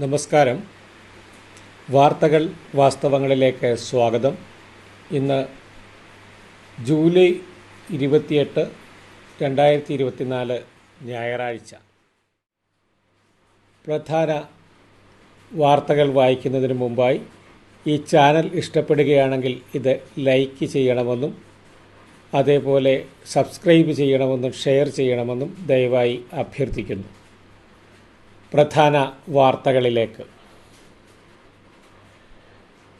നമസ്കാരം. വാർത്തകൾ വാസ്തവങ്ങളിലേക്ക് സ്വാഗതം. ഇന്ന് ജൂലൈ ഇരുപത്തിയെട്ട് രണ്ടായിരത്തി ഇരുപത്തിനാല് ഞായറാഴ്ച. പ്രധാന വാർത്തകൾ വായിക്കുന്നതിന് മുമ്പായി ഈ ചാനൽ ഇഷ്ടപ്പെടുകയാണെങ്കിൽ ഇത് ലൈക്ക് ചെയ്യണമെന്നും അതേപോലെ സബ്സ്ക്രൈബ് ചെയ്യണമെന്നും ഷെയർ ചെയ്യണമെന്നും ദയവായി അഭ്യർത്ഥിക്കുന്നു. പ്രധാന വാർത്തകളിലേക്ക്.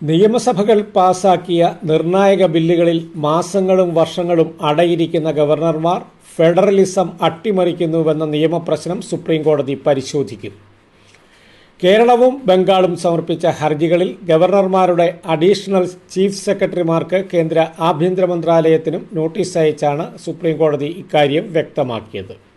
നിയമസഭകൾ പാസാക്കിയ നിർണായക ബില്ലുകളിൽ മാസങ്ങളും വർഷങ്ങളും അടയിരിക്കുന്ന ഗവർണർമാർ ഫെഡറലിസം അട്ടിമറിക്കുന്നുവെന്ന നിയമപ്രശ്നം സുപ്രീംകോടതി പരിശോധിക്കും. കേരളവും ബംഗാളും സമർപ്പിച്ച ഹർജികളിൽ ഗവർണർമാരുടെ അഡീഷണൽ ചീഫ് സെക്രട്ടറിമാർക്ക് കേന്ദ്ര ആഭ്യന്തര മന്ത്രാലയത്തിനും നോട്ടീസ് അയച്ചാണ് സുപ്രീംകോടതി ഇക്കാര്യം വ്യക്തമാക്കിയത്.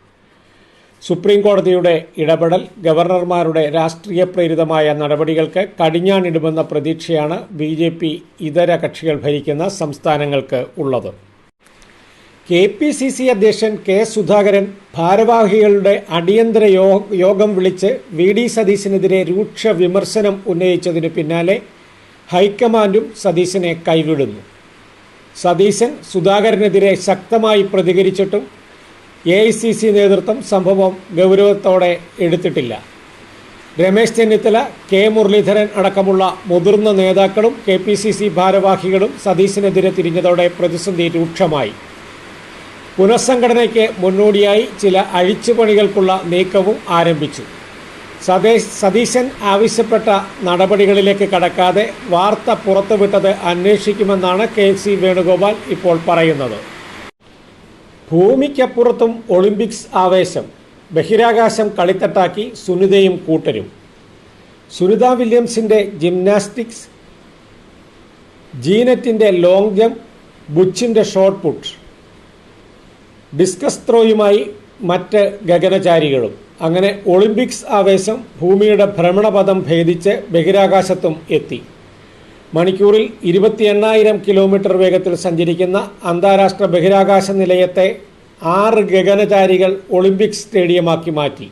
സുപ്രീം കോടതിയുടെ ഇടപെടൽ ഗവർണർമാരുടെ രാഷ്ട്രീയ പ്രേരിതമായ നടപടികൾക്ക് കടിഞ്ഞാണിടുമെന്ന പ്രതീക്ഷയാണ് ബി ജെ പി ഇതര കക്ഷികൾ ഭരിക്കുന്ന സംസ്ഥാനങ്ങൾക്ക് ഉള്ളത്. കെ പി സി സി അധ്യക്ഷൻ കെ സുധാകരൻ ഭാരവാഹികളുടെ അടിയന്തര യോഗം വിളിച്ച് വി ഡി സതീശനെതിരെ രൂക്ഷ വിമർശനം ഉന്നയിച്ചതിനു പിന്നാലെ ഹൈക്കമാൻഡും സതീശനെ കൈവിടുന്നു. സതീശൻ സുധാകരനെതിരെ ശക്തമായി പ്രതികരിച്ചിട്ടും എ ഐ സി സി നേതൃത്വം സംഭവം ഗൗരവത്തോടെ എടുത്തിട്ടില്ല. രമേശ് ചെന്നിത്തല കെ മുരളീധരൻ അടക്കമുള്ള മുതിർന്ന നേതാക്കളും കെ പി സി സി ഭാരവാഹികളും സതീശിനെതിരെ തിരിഞ്ഞതോടെ പ്രതിസന്ധി രൂക്ഷമായി. പുനഃസംഘടനയ്ക്ക് മുന്നോടിയായി ചില അഴിച്ചുപണികൾക്കുള്ള നീക്കവും ആരംഭിച്ചു. സതീശ് സതീശൻ ആവശ്യപ്പെട്ട നടപടികളിലേക്ക് കടക്കാതെ വാർത്ത പുറത്തുവിട്ടത് അന്വേഷിക്കുമെന്നാണ് കെ സി വേണുഗോപാൽ ഇപ്പോൾ പറയുന്നത്. ഭൂമിക്കപ്പുറത്തും ഒളിമ്പിക്സ് ആവേശം. ബഹിരാകാശം കളിത്തട്ടാക്കി സുനിതയും കൂട്ടരും. സുനിത വില്യംസിന്റെ ജിംനാസ്റ്റിക്സ് ജീനറ്റിന്റെ ലോങ് ജംപ് ബുച്ചിന്റെ ഷോർട്ട് പുട്ട് ഡിസ്കസ് ത്രോയുമായി മറ്റ് ഗഗനചാരികളും. അങ്ങനെ ഒളിമ്പിക്സ് ആവേശം ഭൂമിയുടെ ഭ്രമണപഥം ഭേദിച്ച് ബഹിരാകാശത്തും എത്തി. മണിക്കൂറിൽ ഇരുപത്തി എണ്ണായിരം കിലോമീറ്റർ വേഗത്തിൽ സഞ്ചരിക്കുന്ന അന്താരാഷ്ട്ര ബഹിരാകാശ നിലയത്തെ ആറ് ഗഗനചാരികൾ ഒളിമ്പിക്സ് സ്റ്റേഡിയമാക്കി മാറ്റി.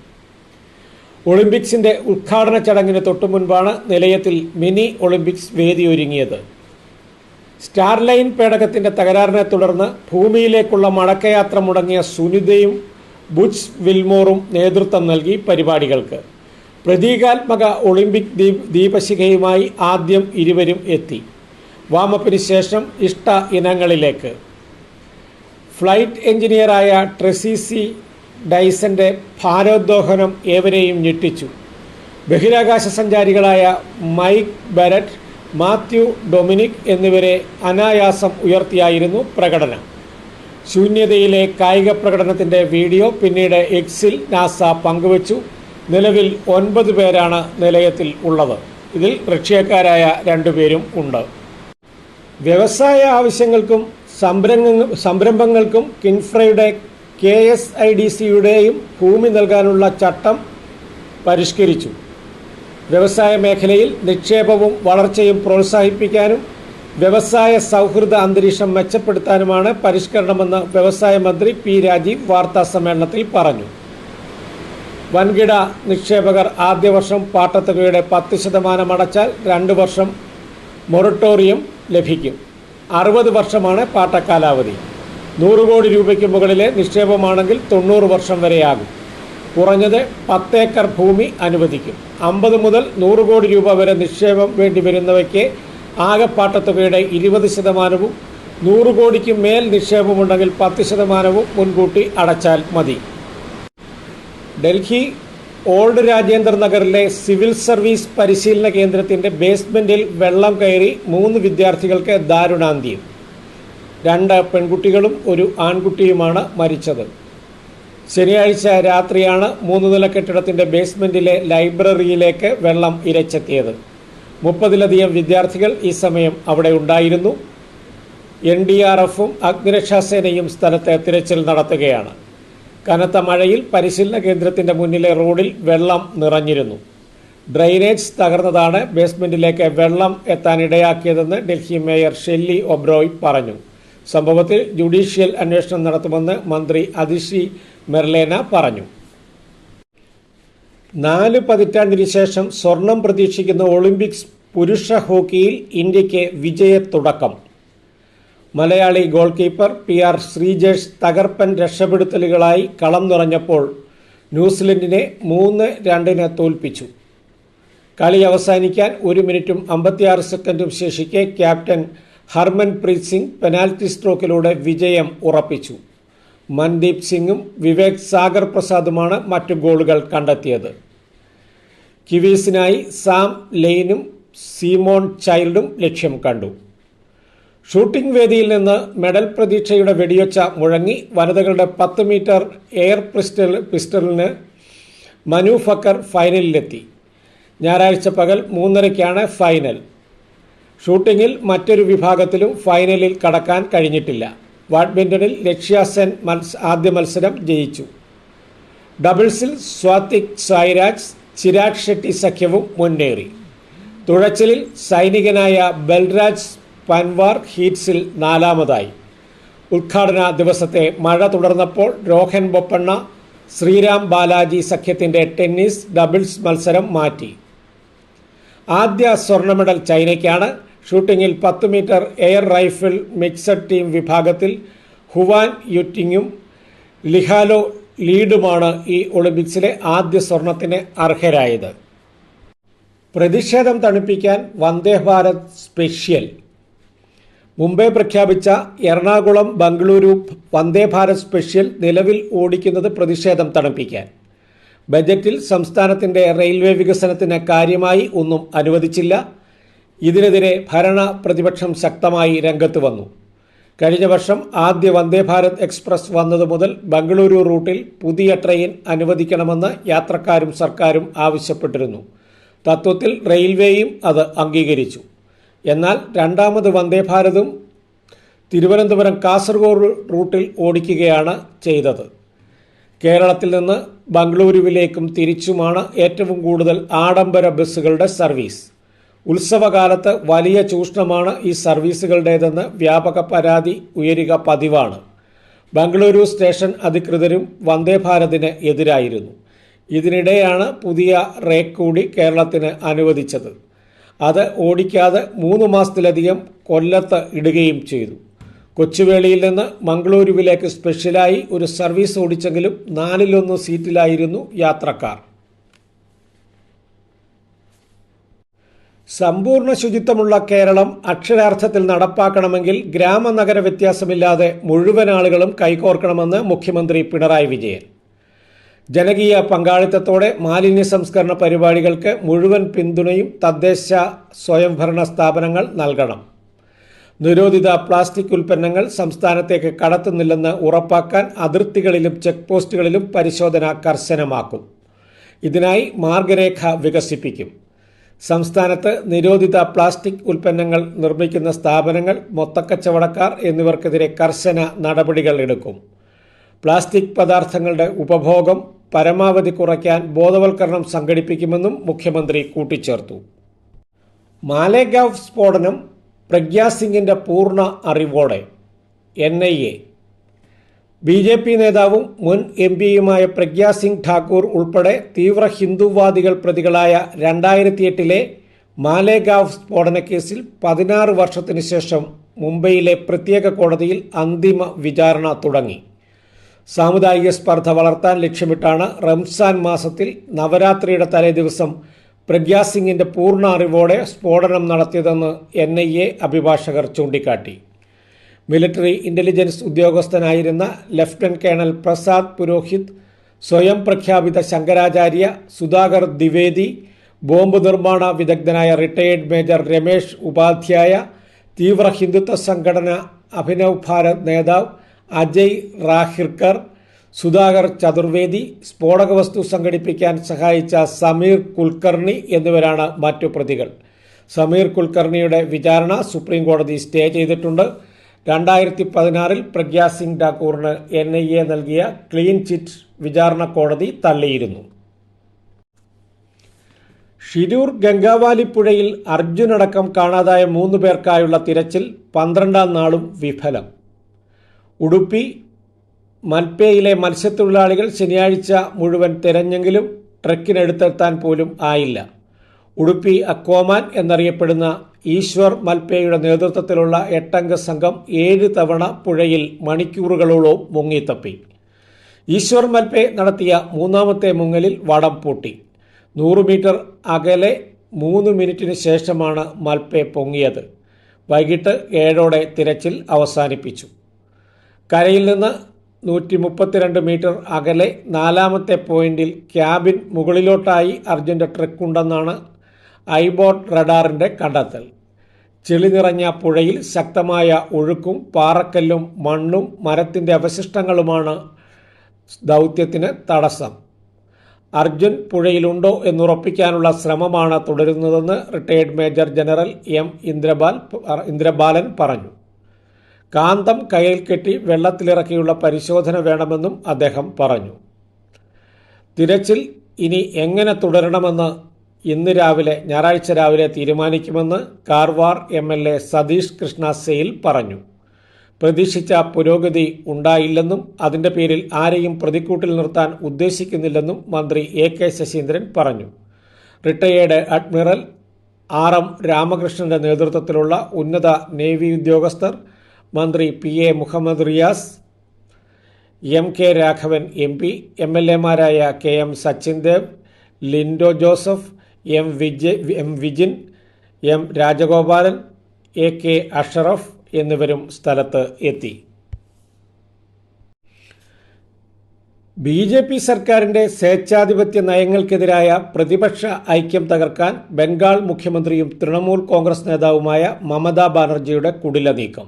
ഒളിമ്പിക്സിന്റെ ഉദ്ഘാടന ചടങ്ങിന് തൊട്ടു മുൻപാണ് നിലയത്തിൽ മിനി ഒളിമ്പിക്സ് വേദിയൊരുങ്ങിയത്. സ്റ്റാർലൈൻ പേടകത്തിന്റെ തകരാറിനെ തുടർന്ന് ഭൂമിയിലേക്കുള്ള മടക്കയാത്ര മുടങ്ങിയ സുനിതയും ബുച്ച് വിൽമോറും നേതൃത്വം നൽകി പരിപാടികൾക്ക്. പ്രതീകാത്മക ഒളിമ്പിക് ദീപ് ദീപശിഖയുമായി ആദ്യം ഇരുവരും എത്തി. വാമപ്പിന് ശേഷം ഇഷ്ട ഇനങ്ങളിലേക്ക്. ഫ്ലൈറ്റ് എഞ്ചിനീയറായ ട്രെസിസി ഡൈസന്റെ ഭാരോദ്വഹനം ഏവരെയും ഞെട്ടിച്ചു. ബഹിരാകാശ സഞ്ചാരികളായ മൈക്ക് ബരറ്റ് മാത്യു ഡൊമിനിക് എന്നിവരെ അനായാസം ഉയർത്തിയായിരുന്നു പ്രകടനം. ശൂന്യതയിലെ കായിക പ്രകടനത്തിന്റെ വീഡിയോ പിന്നീട് എക്സിൽ നാസ പങ്കുവച്ചു. നിലവിൽ ഒൻപത് പേരാണ് നിലയത്തിൽ ഉള്ളത്. ഇതിൽ റഷ്യക്കാരായ രണ്ടുപേരും ഉണ്ട്. വ്യവസായ ആവശ്യങ്ങൾക്കും സംരംഭ സംരംഭങ്ങൾക്കും കിൻഫ്രയുടെ കെ എസ് ഐ ഡി സിയുടെയും ഭൂമി നൽകാനുള്ള ചട്ടം പരിഷ്കരിച്ചു. വ്യവസായ മേഖലയിൽ നിക്ഷേപവും വളർച്ചയും പ്രോത്സാഹിപ്പിക്കാനും വ്യവസായ സൗഹൃദ അന്തരീക്ഷം മെച്ചപ്പെടുത്താനുമാണ് പരിഷ്കരണമെന്ന് വ്യവസായ മന്ത്രി പി രാജീവ് വാർത്താ സമ്മേളനത്തിൽ പറഞ്ഞു. വൻകിട നിക്ഷേപകർ ആദ്യ വർഷം പാട്ടത്തുകയുടെ പത്ത് ശതമാനം അടച്ചാൽ രണ്ട് വർഷം മൊറട്ടോറിയം ലഭിക്കും. അറുപത് വർഷമാണ് പാട്ടക്കാലാവധി നൂറ് കോടി രൂപയ്ക്ക് മുകളിലെ നിക്ഷേപമാണെങ്കിൽ തൊണ്ണൂറ് വർഷം വരെയാകും. കുറഞ്ഞത് പത്തേക്കർ ഭൂമി അനുവദിക്കും. അമ്പത് മുതൽ നൂറ് കോടി രൂപ വരെ നിക്ഷേപം വേണ്ടി വരുന്നവയ്ക്ക് ആകെ പാട്ടത്തുകയുടെ ഇരുപത് ശതമാനവും നൂറ് കോടിക്ക് മേൽ നിക്ഷേപമുണ്ടെങ്കിൽ പത്ത് ശതമാനവും മുൻകൂട്ടി അടച്ചാൽ മതി. ഡൽഹി ഓൾഡ് രാജേന്ദ്ര നഗറിലെ സിവിൽ സർവീസ് പരിശീലന കേന്ദ്രത്തിന്റെ ബേസ്മെന്റിൽ വെള്ളം കയറി മൂന്ന് വിദ്യാർത്ഥികൾക്ക് ദാരുണാന്ത്യം. രണ്ട് പെൺകുട്ടികളും ഒരു ആൺകുട്ടിയുമാണ് മരിച്ചത്. ശനിയാഴ്ച രാത്രിയാണ് മൂന്ന് നില കെട്ടിടത്തിന്റെ ബേസ്മെന്റിലെ ലൈബ്രറിയിലേക്ക് വെള്ളം ഇരച്ചെത്തിയത്. മുപ്പതിലധികം വിദ്യാർത്ഥികൾ ഈ സമയം അവിടെ ഉണ്ടായിരുന്നു. എൻ ഡി ആർ എഫും അഗ്നിരക്ഷാസേനയും സ്ഥലത്ത് തിരച്ചിൽ നടത്തുകയാണ്. കനത്ത മഴയിൽ പരിശീലന കേന്ദ്രത്തിന്റെ മുന്നിലെ റോഡിൽ വെള്ളം നിറഞ്ഞിരുന്നു. ഡ്രെയിനേജ് തകർന്നതാണ് ബേസ്മെന്റിലേക്ക് വെള്ളം എത്താൻ ഇടയാക്കിയതെന്ന് ഡൽഹി മേയർ ഷെല്ലി ഒബ്രോയ് പറഞ്ഞു. സംഭവത്തിൽ ജുഡീഷ്യൽ അന്വേഷണം നടത്തുമെന്ന് മന്ത്രി അതിഷി മെർലേന പറഞ്ഞു. നാല് പതിറ്റാണ്ടിന് ശേഷം സ്വർണം പ്രതീക്ഷിക്കുന്ന ഒളിമ്പിക്സ് പുരുഷ ഹോക്കിയിൽ ഇന്ത്യയ്ക്ക് വിജയത്തുടക്കം. Malayali goal keeper P R Sreejesh തകർപ്പൻ രക്ഷപ്പെടുത്തലുകളായി കളം നിറഞ്ഞപ്പോൾ ന്യൂസിലൻഡിനെ മൂന്ന് രണ്ടിന് തോൽപ്പിച്ചു. കളി അവസാനിക്കാൻ ഒരു മിനിറ്റും അമ്പത്തിയാറ് സെക്കൻഡും ശേഷിക്കെ ക്യാപ്റ്റൻ ഹർമൻപ്രീത് സിംഗ് പെനാൽറ്റി സ്ട്രോക്കിലൂടെ വിജയം ഉറപ്പിച്ചു. മൻദീപ് സിംഗും വിവേക് സാഗർ പ്രസാദുമാണ് മറ്റു ഗോളുകൾ കണ്ടെത്തിയത്. കിവീസിനായി സാം ലെയ്നും സീമോൺ ചൈൽഡും ലക്ഷ്യം കണ്ടു. ഷൂട്ടിംഗ് വേദിയിൽ നിന്ന് മെഡൽ പ്രതീക്ഷയുടെ വെടിയൊച്ച മുഴങ്ങി വനിതകളുടെ പത്ത് മീറ്റർ എയർ പിസ്റ്റൽ പിസ്റ്റലിന് മനു ഫക്കർ ഫൈനലിലെത്തി. ഞായറാഴ്ച പകൽ മൂന്നരയ്ക്കാണ് ഫൈനൽ. ഷൂട്ടിങ്ങിൽ മറ്റൊരു വിഭാഗത്തിലും ഫൈനലിൽ കടക്കാൻ കഴിഞ്ഞിട്ടില്ല. ബാഡ്മിന്റണിൽ ലക്ഷ്യ സെൻ മത്സ ആദ്യ മത്സരം ജയിച്ചു. ഡബിൾസിൽ സ്വാതിക് സായിരാജ് ചിരാഗ് ഷെട്ടി സഖ്യവും മുന്നേറി. തുഴച്ചിലിൽ സൈനികനായ ബൽരാജ് പൻവാർ ഹീറ്റ്സിൽ നാലാമതായി. ഉദ്ഘാടന ദിവസത്തെ മഴ തുടർന്നപ്പോൾ രോഹൻ ബൊപ്പണ്ണ ശ്രീരാം ബാലാജി സഖ്യത്തിന്റെ ടെന്നീസ് ഡബിൾസ് മത്സരം മാറ്റി. ആദ്യ സ്വർണ മെഡൽ ചൈനയ്ക്കാണ്. ഷൂട്ടിങ്ങിൽ പത്ത് metre air rifle mixed team വിഭാഗത്തിൽ ഹുവാൻ യുറ്റിങ്ങും ലിഹാലോ ലീഡുമാണ് ഈ ഒളിമ്പിക്സിലെ ആദ്യ സ്വർണത്തിന് അർഹരായത്. പ്രതിഷേധം തണുപ്പിക്കാൻ വന്ദേ ഭാരത് സ്പെഷ്യൽ. മുംബൈ പ്രഖ്യാപിച്ച എറണാകുളം ബംഗളൂരു വന്ദേ ഭാരത് സ്പെഷ്യൽ നിലവിൽ ഓടിക്കുന്നത് പ്രതിഷേധം തണുപ്പിക്കാൻ. ബജറ്റിൽ സംസ്ഥാനത്തിന്റെ റെയിൽവേ വികസനത്തിന് കാര്യമായി ഒന്നും അനുവദിച്ചില്ല. ഇതിനെതിരെ ഭരണ പ്രതിപക്ഷം ശക്തമായി രംഗത്ത് വന്നു. കഴിഞ്ഞ വർഷം ആദ്യ വന്ദേ ഭാരത് എക്സ്പ്രസ് വന്നതു മുതൽ ബംഗളൂരു റൂട്ടിൽ പുതിയ ട്രെയിൻ അനുവദിക്കണമെന്ന് യാത്രക്കാരും സർക്കാരും ആവശ്യപ്പെട്ടിരുന്നു. തത്വത്തിൽ റെയിൽവേയും അത് അംഗീകരിച്ചു. എന്നാൽ രണ്ടാമത് വന്ദേ ഭാരതും തിരുവനന്തപുരം കാസർഗോഡ് റൂട്ടിൽ ഓടിക്കുകയാണ് ചെയ്തത്. കേരളത്തിൽ നിന്ന് ബംഗളൂരുവിലേക്കും തിരിച്ചുമാണ് ഏറ്റവും കൂടുതൽ ആഡംബര ബസ്സുകളുടെ സർവീസ്. ഉത്സവകാലത്ത് വലിയ ചൂഷണമാണ് ഈ സർവീസുകളുടേതെന്ന് വ്യാപക പരാതി ഉയരുക പതിവാണ്. ബംഗളൂരു സ്റ്റേഷൻ അധികൃതരും വന്ദേ ഭാരതിന് എതിരായിരുന്നു. ഇതിനിടെയാണ് പുതിയ റേക്ക് കൂടി കേരളത്തിന് അനുവദിച്ചത്. അത് ഓടിക്കാതെ മൂന്ന് മാസത്തിലധികം കൊല്ലത്ത് ഇടുകയും ചെയ്തു. കൊച്ചുവേളിയിൽ നിന്ന് മംഗളൂരുവിലേക്ക് സ്പെഷ്യലായി ഒരു സർവീസ് ഓടിച്ചെങ്കിലും നാലിലൊന്ന് സീറ്റിലായിരുന്നു യാത്രക്കാർ. സമ്പൂർണ ശുചിത്വമുള്ള കേരളം അക്ഷരാർത്ഥത്തിൽ നടപ്പാക്കണമെങ്കിൽ ഗ്രാമനഗര വ്യത്യാസമില്ലാതെ മുഴുവൻ ആളുകളും കൈകോർക്കണമെന്ന് മുഖ്യമന്ത്രി പിണറായി വിജയൻ. ജനകീയ പങ്കാളിത്തത്തോടെ മാലിന്യ സംസ്കരണ പരിപാടികൾക്ക് മുഴുവൻ പിന്തുണയും തദ്ദേശ സ്വയംഭരണ സ്ഥാപനങ്ങൾ നൽകണം. നിരോധിത പ്ലാസ്റ്റിക് ഉൽപ്പന്നങ്ങൾ സംസ്ഥാനത്തേക്ക് കടത്തുന്നില്ലെന്ന് ഉറപ്പാക്കാൻ അതിർത്തികളിലും ചെക്ക് പോസ്റ്റുകളിലും പരിശോധന കർശനമാക്കും. ഇതിനായി മാർഗരേഖ വികസിപ്പിക്കും. സംസ്ഥാനത്ത് നിരോധിത പ്ലാസ്റ്റിക് ഉൽപ്പന്നങ്ങൾ നിർമ്മിക്കുന്ന സ്ഥാപനങ്ങൾ മൊത്തക്കച്ചവടക്കാർ എന്നിവർക്കെതിരെ കർശന നടപടികൾ എടുക്കും. പ്ലാസ്റ്റിക് പദാർത്ഥങ്ങളുടെ ഉപഭോഗം പരമാവധി കുറയ്ക്കാൻ ബോധവൽക്കരണം സംഘടിപ്പിക്കുമെന്നും മുഖ്യമന്ത്രി കൂട്ടിച്ചേർത്തു. മാലേഗാവ് സ്ഫോടനം പ്രഗ്യാസിംഗിന്റെ പൂർണ അറിവോടെ. N I A. B J P നേതാവും മുൻ എം പിയുമായ പ്രഗ്യാ സിംഗ് ഠാക്കൂർ ഉൾപ്പെടെ തീവ്ര ഹിന്ദുവാദികൾ പ്രതികളായ രണ്ടായിരത്തി എട്ടിലെ മാലേഗാവ് സ്ഫോടനക്കേസിൽ പതിനാറ് വർഷത്തിനു ശേഷം മുംബൈയിലെ പ്രത്യേക കോടതിയിൽ അന്തിമ വിചാരണ തുടങ്ങി. സാമുദായിക സ്പർദ്ധ വളർത്താൻ ലക്ഷ്യമിട്ടാണ് റംസാൻ മാസത്തിൽ നവരാത്രിയുടെ തലേദിവസം പ്രഗ്യാ സിംഗിന്റെ പൂർണ അറിവോടെ സ്ഫോടനം നടത്തിയതെന്ന് എൻ ഐ എ അഭിഭാഷകർ ചൂണ്ടിക്കാട്ടി. മിലിറ്ററി ഇന്റലിജൻസ് ഉദ്യോഗസ്ഥനായിരുന്ന ലഫ്റ്റനന്റ് കേണൽ പ്രസാദ് പുരോഹിത് സ്വയം പ്രഖ്യാപിത ശങ്കരാചാര്യ സുധാകർ ദ്വിവേദി ബോംബ് നിർമ്മാണ വിദഗ്ധനായ റിട്ടയേർഡ് മേജർ രമേഷ് ഉപാധ്യായ തീവ്ര ഹിന്ദുത്വ സംഘടന അഭിനവ് ഭാരത് നേതാവ് അജയ് റാഹിർക്കർ സുധാകർ ചതുർവേദി സ്ഫോടക വസ്തു സംഘടിപ്പിക്കാൻ സഹായിച്ച സമീർ കുൽക്കർണി എന്നിവരാണ് മറ്റു പ്രതികൾ. സമീർ കുൽക്കർണിയുടെ വിചാരണ സുപ്രീം കോടതി സ്റ്റേ ചെയ്തിട്ടുണ്ട്. രണ്ടായിരത്തി പതിനാറിൽ പ്രഗ്യാ സിംഗ് ഠാക്കൂറിന് എൻ ഐ എ നൽകിയ ക്ലീൻ ചിറ്റ് വിചാരണ കോടതി തള്ളിയിരുന്നു. ഷിരൂർ ഗംഗാവാലി പുഴയിൽ അർജുനടക്കം കാണാതായ മൂന്ന് പേർക്കായുള്ള തിരച്ചിൽ പന്ത്രണ്ടാം നാളും വിഫലം. ഉടുപ്പി മൽപ്പേയിലെ മത്സ്യത്തൊഴിലാളികൾ ശനിയാഴ്ച മുഴുവൻ തിരഞ്ഞെങ്കിലും ട്രക്കിനെടുത്തെത്താൻ പോലും ആയില്ല. ഉടുപ്പി അക്വാമാൻ എന്നറിയപ്പെടുന്ന ഈശ്വർ മൽപേയുടെ നേതൃത്വത്തിലുള്ള എട്ടംഗ സംഘം ഏഴ് തവണ പുഴയിൽ മണിക്കൂറുകളോളം മുങ്ങിത്തപ്പി. ഈശ്വർ മൽപേ നടത്തിയ മൂന്നാമത്തെ മുങ്ങലിൽ വടം പൂട്ടി. നൂറ് മീറ്റർ അകലെ മൂന്ന് മിനിറ്റിന് ശേഷമാണ് മൽപേ പൊങ്ങിയത്. വൈകിട്ട് ഏഴോടെ തിരച്ചിൽ അവസാനിപ്പിച്ചു. കരയിൽ നിന്ന് നൂറ്റി മുപ്പത്തിരണ്ട് മീറ്റർ അകലെ നാലാമത്തെ പോയിന്റിൽ ക്യാബിൻ മുകളിലോട്ടായി അർജുന്റെ ട്രക്കുണ്ടെന്നാണ് ഐബോട്ട് റഡാറിന്റെ കണ്ടെത്തൽ. ചെളി നിറഞ്ഞ പുഴയിൽ ശക്തമായ ഒഴുക്കും പാറക്കല്ലും മണ്ണും മരത്തിന്റെ അവശിഷ്ടങ്ങളുമാണ് ദൗത്യത്തിന് തടസ്സം. അർജുൻ പുഴയിലുണ്ടോ എന്നുറപ്പിക്കാനുള്ള ശ്രമമാണ് തുടരുന്നതെന്ന് retired major general M Indrabal Indrabalan പറഞ്ഞു. കാന്തം കയ്യിൽ കെട്ടി വെള്ളത്തിലിറക്കിയുള്ള പരിശോധന വേണമെന്നും അദ്ദേഹം പറഞ്ഞു. തിരച്ചിൽ ഇനി എങ്ങനെ തുടരണമെന്ന് ഇന്ന് രാവിലെ ഞായറാഴ്ച രാവിലെ തീരുമാനിക്കുമെന്ന് Karwar M L A Satish Krishna Sail പറഞ്ഞു. പ്രതീക്ഷിച്ച പുരോഗതി ഉണ്ടായില്ലെന്നും അതിന്റെ പേരിൽ ആരെയും പ്രതിക്കൂട്ടിൽ നിർത്താൻ ഉദ്ദേശിക്കുന്നില്ലെന്നും മന്ത്രി എ കെ ശശീന്ദ്രൻ പറഞ്ഞു. റിട്ടയേർഡ് അഡ്മിറൽ ആർ എം രാമകൃഷ്ണന്റെ നേതൃത്വത്തിലുള്ള ഉന്നത നേവി ഉദ്യോഗസ്ഥർ മന്ത്രി P A Muhammad Riyas M K Raghavan M P M L എമാരായ K M Sachin Dev Linto Joseph M Vijay M Vijin M Rajagopalan A K Ashraf എന്നിവരും സ്ഥലത്ത് എത്തി. B J P സർക്കാരിന്റെ സ്വേച്ഛാധിപത്യ നയങ്ങൾക്കെതിരായ പ്രതിപക്ഷ ഐക്യം തകർക്കാൻ ബംഗാൾ മുഖ്യമന്ത്രിയും തൃണമൂൽ കോൺഗ്രസ് നേതാവുമായ മമതാ ബാനർജിയുടെ കുടില നീക്കം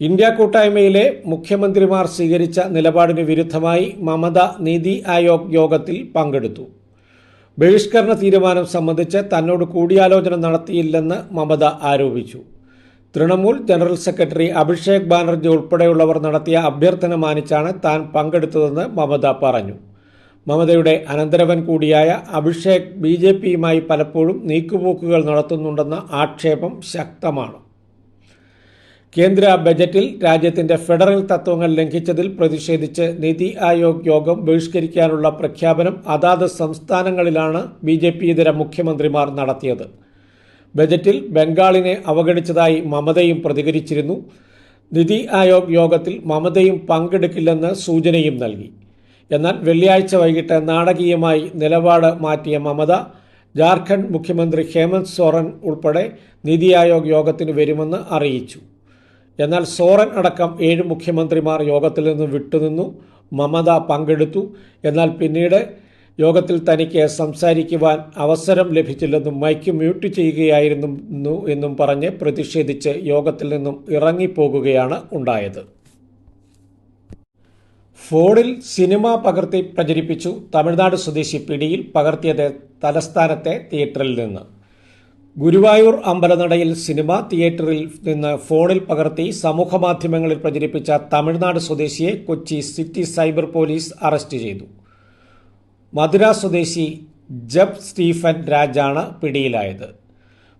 ഇന്ത്യ കൂട്ടായ്മയിലെ മുഖ്യമന്ത്രിമാർ സ്വീകരിച്ച നിലപാടിന് വിരുദ്ധമായി മമത നീതി ആയോഗ് യോഗത്തിൽ പങ്കെടുത്തു. ബഹിഷ്കരണ തീരുമാനം സംബന്ധിച്ച് തന്നോട് കൂടിയാലോചന നടത്തിയില്ലെന്ന് മമത ആരോപിച്ചു. തൃണമൂൽ ജനറൽ സെക്രട്ടറി അഭിഷേക് ബാനർജി ഉൾപ്പെടെയുള്ളവർ നടത്തിയ അഭ്യർത്ഥന മാനിച്ചാണ് താൻ പങ്കെടുത്തതെന്ന് മമത പറഞ്ഞു. മമതയുടെ അനന്തരവൻ കൂടിയായ അഭിഷേക് ബി ജെ പിയുമായി പലപ്പോഴും നീക്കുപോക്കുകൾ നടത്തുന്നുണ്ടെന്ന ആക്ഷേപം ശക്തമാണ്. കേന്ദ്ര ബജറ്റിൽ രാജ്യത്തിന്റെ ഫെഡറൽ തത്വങ്ങൾ ലംഘിച്ചതിൽ പ്രതിഷേധിച്ച് നിതി ആയോഗ് യോഗം ബഹിഷ്കരിക്കാനുള്ള പ്രഖ്യാപനം അതാത് സംസ്ഥാനങ്ങളിലാണ് ബി ജെ പി ഇതര മുഖ്യമന്ത്രിമാർ നടത്തിയത്. ബജറ്റിൽ ബംഗാളിനെ അവഗണിച്ചതായി മമതയും പ്രതികരിച്ചിരുന്നു. നിതി ആയോഗ് യോഗത്തിൽ മമതയും പങ്കെടുക്കില്ലെന്ന് സൂചനയും നൽകി. എന്നാൽ വെള്ളിയാഴ്ച വൈകിട്ട് നാടകീയമായി നിലപാട് മാറ്റിയ മമത ജാർഖണ്ഡ് മുഖ്യമന്ത്രി ഹേമന്ത് സോറൻ ഉൾപ്പെടെ നിതി ആയോഗ് യോഗത്തിന് വരുമെന്ന് അറിയിച്ചു. എന്നാൽ സോറൻ അടക്കം ഏഴ് മുഖ്യമന്ത്രിമാർ യോഗത്തിൽ നിന്ന് വിട്ടുനിന്നു മമത പങ്കെടുത്തു. എന്നാൽ പിന്നീട് യോഗത്തിൽ തനിക്ക് സംസാരിക്കുവാൻ അവസരം ലഭിച്ചില്ലെന്നും മൈക്ക് മ്യൂട്ട് ചെയ്യുകയായിരുന്നു എന്നും പറഞ്ഞ് പ്രതിഷേധിച്ച് യോഗത്തിൽ നിന്നും ഇറങ്ങിപ്പോകുകയാണ് ഉണ്ടായത്. ഫോണിൽ സിനിമ പകർത്തി പ്രചരിപ്പിച്ചു തമിഴ്നാട് സ്വദേശി പിടിയിൽ പകർത്തിയത് തലസ്ഥാനത്തെ തിയേറ്ററിൽ നിന്ന്. ഗുരുവായൂർ അമ്പലനടയിൽ സിനിമ തിയേറ്ററിൽ നിന്ന് ഫോണിൽ പകർത്തി സമൂഹമാധ്യമങ്ങളിൽ പ്രചരിപ്പിച്ച തമിഴ്നാട് സ്വദേശിയെ Kochi city cyber police arrest ചെയ്തു. മധുര സ്വദേശി ജബ് സ്റ്റീഫൻ രാജാണ് പിടിയിലായത്.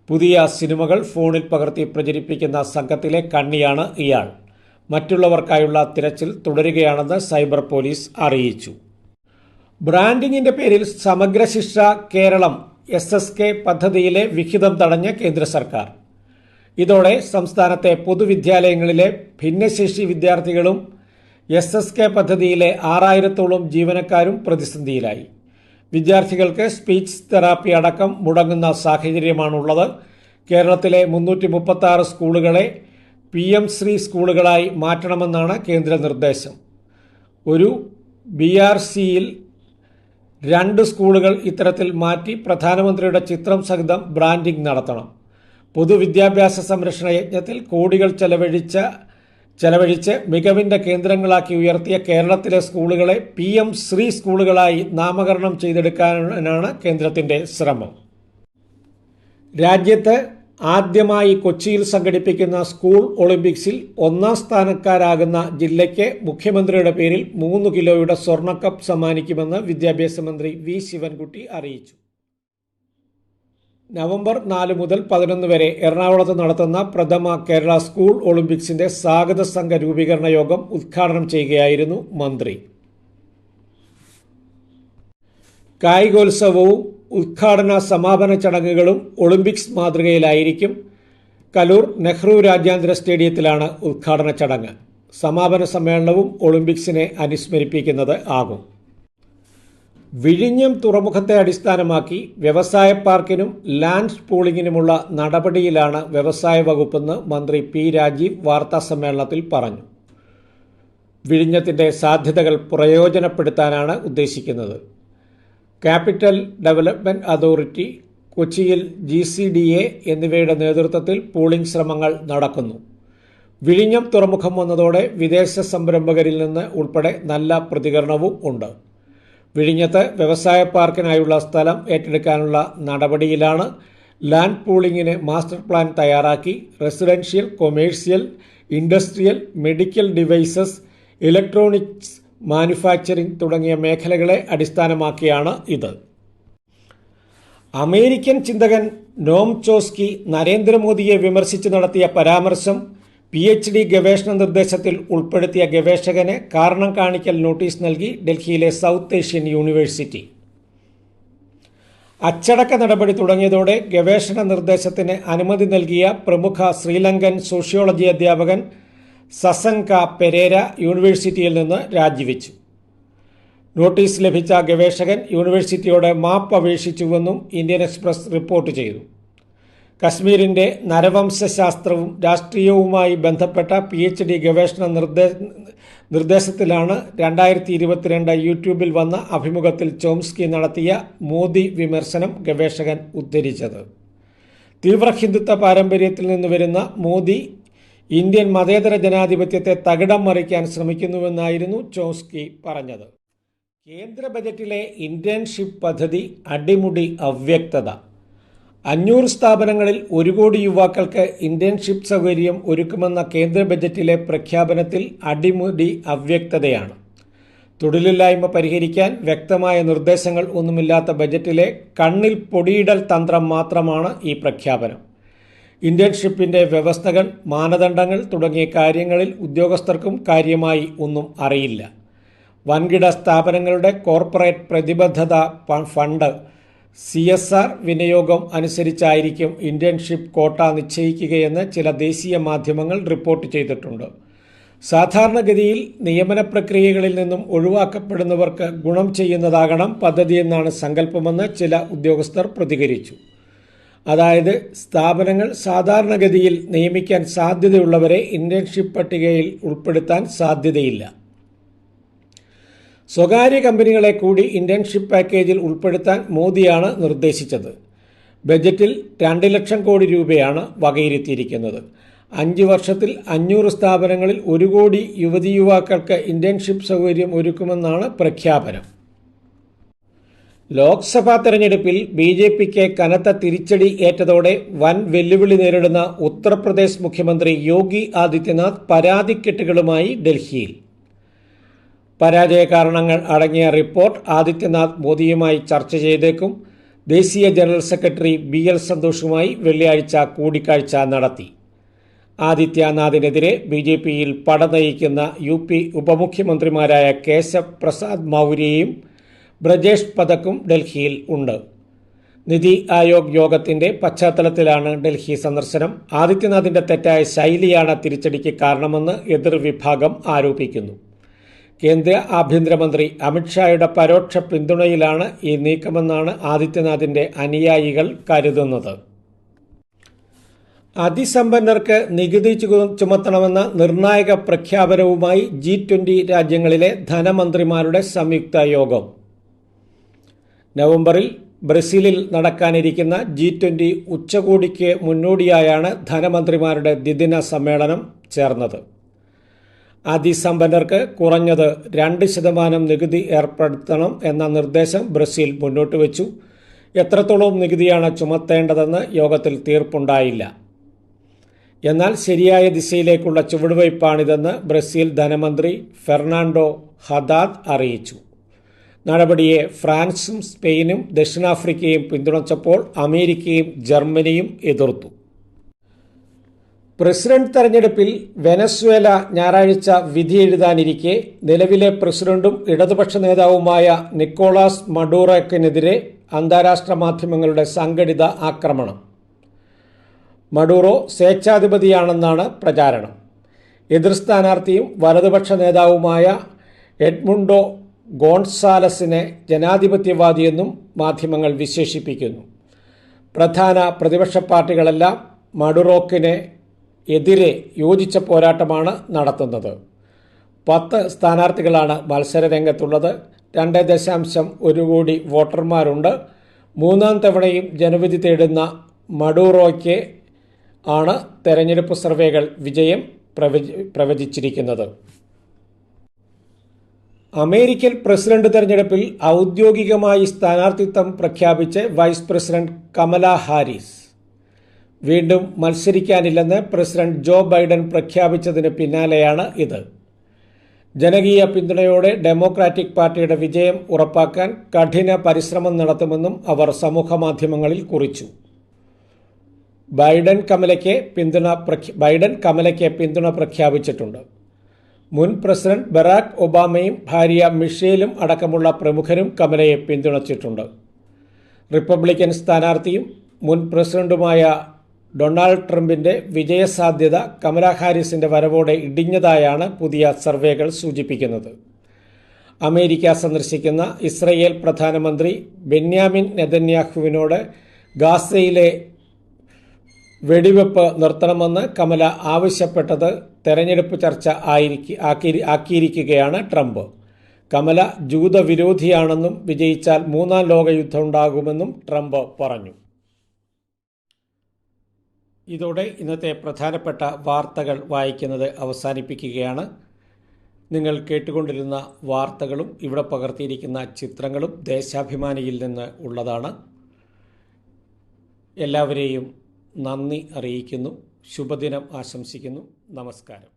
പുതിയ സിനിമകൾ ഫോണിൽ പകർത്തി പ്രചരിപ്പിക്കുന്ന സംഘത്തിലെ കണ്ണിയാണ് ഇയാൾ. മറ്റുള്ളവർക്കായുള്ള തിരച്ചിൽ തുടരുകയാണെന്ന് സൈബർ പോലീസ് അറിയിച്ചു. ബ്രാൻഡിങ്ങിന്റെ പേരിൽ സമഗ്ര ശിക്ഷ കേരളം എസ് എസ് കെ പദ്ധതിയിലെ വിഹിതം തടഞ്ഞ കേന്ദ്ര സർക്കാർ ഇതോടെ സംസ്ഥാനത്തെ പൊതുവിദ്യാലയങ്ങളിലെ ഭിന്നശേഷി വിദ്യാർത്ഥികളും എസ് എസ് കെ പദ്ധതിയിലെ ആറായിരത്തോളം ജീവനക്കാരും പ്രതിസന്ധിയിലായി. വിദ്യാർത്ഥികൾക്ക് സ്പീച്ച് തെറാപ്പി അടക്കം മുടങ്ങുന്ന സാഹചര്യമാണുള്ളത്. കേരളത്തിലെ മുന്നൂറ്റി മുപ്പത്തി സ്കൂളുകളെ പി എം ശ്രീ സ്കൂളുകളായി മാറ്റണമെന്നാണ് കേന്ദ്ര നിർദ്ദേശം. ഒരു ബി ആർ സിയിൽ രണ്ട് സ്കൂളുകൾ ഇത്തരത്തിൽ മാറ്റി പ്രധാനമന്ത്രിയുടെ ചിത്രം സഹിതം ബ്രാൻഡിംഗ് നടത്തണം. പൊതുവിദ്യാഭ്യാസ സംരക്ഷണ യജ്ഞത്തിൽ കോടികൾ ചെലവഴിച്ച ചെലവഴിച്ച് മികവിന്റെ കേന്ദ്രങ്ങളാക്കി ഉയർത്തിയ കേരളത്തിലെ സ്കൂളുകളെ പി എം ശ്രീ സ്കൂളുകളായി നാമകരണം ചെയ്തെടുക്കാനാണ് കേന്ദ്രത്തിന്റെ ശ്രമം. രാജ്യത്ത് ആദ്യമായി കൊച്ചിയിൽ സംഘടിപ്പിക്കുന്ന സ്കൂൾ ഒളിമ്പിക്സിൽ ഒന്നാം സ്ഥാനക്കാരാകുന്ന ജില്ലയ്ക്ക് മുഖ്യമന്ത്രിയുടെ പേരിൽ മൂന്ന് കിലോയുടെ സ്വർണക്കപ്പ് സമ്മാനിക്കുമെന്ന് വിദ്യാഭ്യാസ മന്ത്രി വി ശിവൻകുട്ടി അറിയിച്ചു. നവംബർ നാല് മുതൽ പതിനൊന്ന് വരെ എറണാകുളത്ത് നടത്തുന്ന പ്രഥമ കേരള സ്കൂൾ ഒളിമ്പിക്സിന്റെ സ്വാഗത സംഘ രൂപീകരണ യോഗം ഉദ്ഘാടനം ചെയ്യുകയായിരുന്നു മന്ത്രി. കായികോത്സവവും ഉദ്ഘാടന സമാപന ചടങ്ങുകളും ഒളിമ്പിക്സ് മാതൃകയിലായിരിക്കും. കലൂർ നെഹ്റു രാജ്യാന്തര സ്റ്റേഡിയത്തിലാണ് ഉദ്ഘാടന ചടങ്ങ്. സമാപന സമ്മേളനവും ഒളിമ്പിക്സിനെ അനുസ്മരിപ്പിക്കുന്നത് ആകും. വിഴിഞ്ഞം തുറമുഖത്തെ അടിസ്ഥാനമാക്കി വ്യവസായ പാർക്കിനും ലാൻഡ് പൂളിങ്ങിനുമുള്ള നടപടിയിലാണ് വ്യവസായ വകുപ്പെന്ന് മന്ത്രി പി രാജീവ് വാർത്താസമ്മേളനത്തിൽ പറഞ്ഞു. വിഴിഞ്ഞത്തിന്റെ സാധ്യതകൾ പ്രയോജനപ്പെടുത്താനാണ് ഉദ്ദേശിക്കുന്നത്. ക്യാപിറ്റൽ ഡെവലപ്മെന്റ് അതോറിറ്റി കൊച്ചിയിൽ ജി സി ഡി എ എന്നിവയുടെ നേതൃത്വത്തിൽ പൂളിംഗ് ശ്രമങ്ങൾ നടക്കുന്നു. വിഴിഞ്ഞം തുറമുഖം വന്നതോടെ വിദേശ സംരംഭകരിൽ നിന്ന് ഉൾപ്പെടെ നല്ല പ്രതികരണവും ഉണ്ട്. വിഴിഞ്ഞത്ത് വ്യവസായ പാർക്കിനായുള്ള സ്ഥലം ഏറ്റെടുക്കാനുള്ള നടപടിയിലാണ് ലാൻഡ് പൂളിങ്ങിന് മാസ്റ്റർ പ്ലാൻ തയ്യാറാക്കി residential commercial industrial medical devices electronics manufacturing തുടങ്ങിയ മേഖലകളെ അടിസ്ഥാനമാക്കിയാണ് ഇത്. അമേരിക്കൻ ചിന്തകൻ നോം ചോസ്കി നരേന്ദ്രമോദിയെ വിമർശിച്ച് നടത്തിയ പരാമർശം പി എച്ച് ഡി ഗവേഷണ നിർദ്ദേശത്തിൽ ഉൾപ്പെടുത്തിയ ഗവേഷകന് കാരണം കാണിക്കൽ നോട്ടീസ് നൽകി ഡൽഹിയിലെ സൗത്ത് ഏഷ്യൻ യൂണിവേഴ്സിറ്റി. അച്ചടക്ക നടപടി തുടങ്ങിയതോടെ ഗവേഷണ നിർദ്ദേശത്തിന് അനുമതി നൽകിയ പ്രമുഖ ശ്രീലങ്കൻ സോഷ്യോളജി അധ്യാപകൻ സസൻക പെരേര യൂണിവേഴ്സിറ്റിയിൽ നിന്ന് രാജിവെച്ചു. നോട്ടീസ് ലഭിച്ച ഗവേഷകൻ യൂണിവേഴ്സിറ്റിയോട് മാപ്പ് അപേക്ഷിച്ചുവെന്നും ഇന്ത്യൻ എക്സ്പ്രസ് റിപ്പോർട്ട് ചെയ്തു. കശ്മീരിന്റെ നരവംശാസ്ത്രവും രാഷ്ട്രീയവുമായി ബന്ധപ്പെട്ട പി എച്ച് ഡി ഗവേഷണ നിർദ്ദേ നിർദ്ദേശത്തിലാണ് രണ്ടായിരത്തി ഇരുപത്തിരണ്ട് യൂട്യൂബിൽ വന്ന അഭിമുഖത്തിൽ ചോംസ്കി നടത്തിയ മോദി വിമർശനം ഗവേഷകൻ ഉദ്ധരിച്ചത്. തീവ്ര ഹിന്ദുത്വ പാരമ്പര്യത്തിൽ നിന്ന് വരുന്ന മോദി ഇന്ത്യൻ മതേതര ജനാധിപത്യത്തെ തകിടം മറിക്കാൻ ശ്രമിക്കുന്നുവെന്നായിരുന്നു ചോസ്കി പറഞ്ഞത്. കേന്ദ്ര ബജറ്റിലെ ഇന്റേൺഷിപ്പ് പദ്ധതി അടിമുടി അവ്യക്തത. അഞ്ഞൂറ് സ്ഥാപനങ്ങളിൽ ഒരു കോടി യുവാക്കൾക്ക് ഇന്റേൺഷിപ്പ് സൗകര്യം ഒരുക്കുമെന്ന കേന്ദ്ര ബജറ്റിലെ പ്രഖ്യാപനത്തിൽ അടിമുടി അവ്യക്തതയാണ്. തൊഴിലില്ലായ്മ പരിഹരിക്കാൻ വ്യക്തമായ നിർദ്ദേശങ്ങൾ ഒന്നുമില്ലാത്ത ബജറ്റിലെ കണ്ണിൽ പൊടിയിടൽ തന്ത്രം മാത്രമാണ് ഈ പ്രഖ്യാപനം. ഇന്റേൺഷിപ്പിന്റെ വ്യവസ്ഥകൾ മാനദണ്ഡങ്ങൾ തുടങ്ങിയ കാര്യങ്ങളിൽ ഉദ്യോഗസ്ഥർക്കും കാര്യമായി ഒന്നും അറിയില്ല. വൻകിട സ്ഥാപനങ്ങളുടെ കോർപ്പറേറ്റ് പ്രതിബദ്ധത ഫണ്ട് സി എസ് ആർ വിനിയോഗം അനുസരിച്ചായിരിക്കും ഇന്റേൺഷിപ്പ് കോട്ട നിശ്ചയിക്കുകയെന്ന് ചില ദേശീയ മാധ്യമങ്ങൾ റിപ്പോർട്ട് ചെയ്തിട്ടുണ്ട്. സാധാരണഗതിയിൽ നിയമന പ്രക്രിയകളിൽ നിന്നും ഒഴിവാക്കപ്പെടുന്നവർക്ക് ഗുണം ചെയ്യുന്നതാകണം പദ്ധതിയെന്നാണ് സങ്കല്പമെന്ന് ചില ഉദ്യോഗസ്ഥർ പ്രതികരിച്ചു. അതായത് സ്ഥാപനങ്ങൾ സാധാരണഗതിയിൽ നിയമിക്കാൻ സാധ്യതയുള്ളവരെ ഇന്റേൺഷിപ്പ് പട്ടികയിൽ ഉൾപ്പെടുത്താൻ സാധ്യതയില്ല. സ്വകാര്യ കമ്പനികളെ കൂടി ഇന്റേൺഷിപ്പ് പാക്കേജിൽ ഉൾപ്പെടുത്താൻ മോദിയാണ് നിർദ്ദേശിച്ചത്. ബജറ്റിൽ രണ്ട് ലക്ഷം കോടി രൂപയാണ് വകയിരുത്തിയിരിക്കുന്നത്. അഞ്ച് വർഷത്തിൽ അഞ്ഞൂറ് സ്ഥാപനങ്ങളിൽ ഒരു കോടി യുവതി യുവാക്കൾക്ക് ഇന്റേൺഷിപ്പ് സൗകര്യം ഒരുക്കുമെന്നാണ് പ്രഖ്യാപനം. ലോക്സഭാ തെരഞ്ഞെടുപ്പിൽ ബി ജെ പിക്ക് കനത്ത തിരിച്ചടി ഏറ്റതോടെ വൻ വെല്ലുവിളി നേരിടുന്ന ഉത്തർപ്രദേശ് മുഖ്യമന്ത്രി യോഗി ആദിത്യനാഥ് പരാതിക്കെട്ടുകളുമായി ഡൽഹിയിൽ. പരാജയ കാരണങ്ങൾ അടങ്ങിയ റിപ്പോർട്ട് ആദിത്യനാഥ് മോദിയുമായി ചർച്ച ചെയ്തേക്കും. ദേശീയ ജനറൽ സെക്രട്ടറി ബി എൽ സന്തോഷുമായി വെള്ളിയാഴ്ച കൂടിക്കാഴ്ച നടത്തി. ആദിത്യനാഥിനെതിരെ ബി ജെ പിയിൽ പടനയിക്കുന്ന യു പി ഉപമുഖ്യമന്ത്രിമാരായ കേശവ് പ്രസാദ് മൗര്യയും ബ്രജേഷ് പതക്കും ഡൽഹിയിൽ ഉണ്ട്. നിതി ആയോഗ് യോഗത്തിന്റെ പശ്ചാത്തലത്തിലാണ് ഡൽഹി സന്ദർശനം. ആദിത്യനാഥിന്റെ തെറ്റായ ശൈലിയാണ് തിരിച്ചടിക്ക് കാരണമെന്ന് എതിർവിഭാഗം ആരോപിക്കുന്നു. കേന്ദ്ര ആഭ്യന്തരമന്ത്രി അമിത്ഷായുടെ പരോക്ഷ പിന്തുണയിലാണ് ഈ നീക്കമെന്നാണ് ആദിത്യനാഥിന്റെ അനുയായികൾ കരുതുന്നത്. അതിസമ്പന്നർക്ക് നികുതി ചുമത്തണമെന്ന നിർണായക പ്രഖ്യാപനവുമായി ജി രാജ്യങ്ങളിലെ ധനമന്ത്രിമാരുടെ സംയുക്ത യോഗം. നവംബറിൽ ബ്രസീലിൽ നടക്കാനിരിക്കുന്ന ജി ട്വന്റി ഉച്ചകോടിക്ക് മുന്നോടിയായാണ് ധനമന്ത്രിമാരുടെ ദ്വിദിന സമ്മേളനം ചേർന്നത്. അതിസമ്പന്നർക്ക് കുറഞ്ഞത് രണ്ട് ശതമാനം നികുതി ഏർപ്പെടുത്തണം എന്ന നിർദ്ദേശം ബ്രസീൽ മുന്നോട്ട് വെച്ചു. എത്രത്തോളം നികുതിയാണ് ചുമത്തേണ്ടതെന്ന് യോഗത്തിൽ തീർപ്പുണ്ടായില്ല. എന്നാൽ ശരിയായ ദിശയിലേക്കുള്ള ചുവടുവയ്പ്പാണിതെന്ന് ബ്രസീൽ ധനമന്ത്രി ഫെർണാണ്ടോ ഹദാദ് അറിയിച്ചു. നടപടിയെ ഫ്രാൻസും സ്പെയിനും ദക്ഷിണാഫ്രിക്കയും പിന്തുണച്ചപ്പോൾ അമേരിക്കയും ജർമ്മനിയും എതിർത്തു. പ്രസിഡന്റ് തെരഞ്ഞെടുപ്പിൽ വെനസ്വേല ഞായറാഴ്ച വിധി എഴുതാനിരിക്കെ നിലവിലെ പ്രസിഡന്റും ഇടതുപക്ഷ നേതാവുമായ നിക്കോളാസ് മഡൂറോക്കിനെതിരെ അന്താരാഷ്ട്ര മാധ്യമങ്ങളുടെ സംഘടിത ആക്രമണം. മഡൂറോ സ്വേച്ഛാധിപതിയാണെന്നാണ് പ്രചാരണം. എതിർ സ്ഥാനാർത്ഥിയും വലതുപക്ഷ നേതാവുമായ എഡ്മുണ്ടോ ഗോൺസാലസിനെ ജനാധിപത്യവാദിയെന്നും മാധ്യമങ്ങൾ വിശേഷിപ്പിക്കുന്നു. പ്രധാന പ്രതിപക്ഷ പാർട്ടികളെല്ലാം മഡുറോക്കിനെ എതിരെ യോജിച്ച പോരാട്ടമാണ് നടത്തുന്നത്. പത്ത് സ്ഥാനാർത്ഥികളാണ് മത്സരരംഗത്തുള്ളത്. രണ്ട് ദശാംശം ഒരു കോടി വോട്ടർമാരുണ്ട്. മൂന്നാം തവണയും ജനവിധി തേടുന്ന മഡൂറോയ്ക്ക് ആണ് തെരഞ്ഞെടുപ്പ് സർവേകൾ വിജയം പ്രവചി പ്രവചിച്ചിരിക്കുന്നത്. അമേരിക്കൻ പ്രസിഡന്റ് തെരഞ്ഞെടുപ്പിൽ ഔദ്യോഗികമായി സ്ഥാനാർത്ഥിത്വം പ്രഖ്യാപിച്ച് വൈസ് പ്രസിഡന്റ് കമല ഹാരിസ്. വീണ്ടും മത്സരിക്കാനില്ലെന്ന് പ്രസിഡന്റ് ജോ ബൈഡൻ പ്രഖ്യാപിച്ചതിന് പിന്നാലെയാണ് ഇത്. ജനകീയ പിന്തുണയോടെ ഡെമോക്രാറ്റിക് പാർട്ടിയുടെ വിജയം ഉറപ്പാക്കാൻ കഠിന പരിശ്രമം നടത്തുമെന്നും അവർ സമൂഹമാധ്യമങ്ങളിൽ കുറിച്ചു. ബൈഡൻ കമലയ്ക്ക് പിന്തുണ ബൈഡൻ കമലയ്ക്ക് പിന്തുണ പ്രഖ്യാപിച്ചിട്ടുണ്ട്. മുൻ പ്രസിഡന്റ് ബറാക് ഒബാമയും ഭാര്യ മിഷേലും അടക്കമുള്ള പ്രമുഖരും കമലയെ പിന്തുണച്ചിട്ടുണ്ട്. റിപ്പബ്ലിക്കൻ സ്ഥാനാർത്ഥിയും മുൻ പ്രസിഡന്റുമായ ഡൊണാൾഡ് ട്രംപിന്റെ വിജയസാധ്യത കമല ഹാരിസിന്റെ വരവോടെ ഇടിഞ്ഞതായാണ് പുതിയ സർവേകൾ സൂചിപ്പിക്കുന്നത്. അമേരിക്ക സന്ദർശിക്കുന്ന ഇസ്രയേൽ പ്രധാനമന്ത്രി ബെന്യാമിൻ നെതന്യാഹുവിനോട് ഗാസയിലെ വെടിവെപ്പ് നിർത്തണമെന്ന് കമല ആവശ്യപ്പെട്ടത് തെരഞ്ഞെടുപ്പ് ചർച്ച ആയിരിക്കി ആക്കി ആക്കിയിരിക്കുകയാണ് ട്രംപ്. കമല ജൂതവിരോധിയാണെന്നും വിജയിച്ചാൽ മൂന്നാം ലോകയുദ്ധം ഉണ്ടാകുമെന്നും ട്രംപ് പറഞ്ഞു. ഇതോടെ ഇന്നത്തെ പ്രധാനപ്പെട്ട വാർത്തകൾ വായിക്കുന്നത് അവസാനിപ്പിക്കുകയാണ്. നിങ്ങൾ കേട്ടുകൊണ്ടിരുന്ന വാർത്തകളും ഇവിടെ പകർത്തിയിരിക്കുന്ന ചിത്രങ്ങളും ദേശാഭിമാനിയിൽ നിന്ന് ഉള്ളതാണ്. എല്ലാവരെയും നന്ദി അറിയിക്കുന്നു. ശുഭദിനം ആശംസിക്കുന്നു. നമസ്കാരം.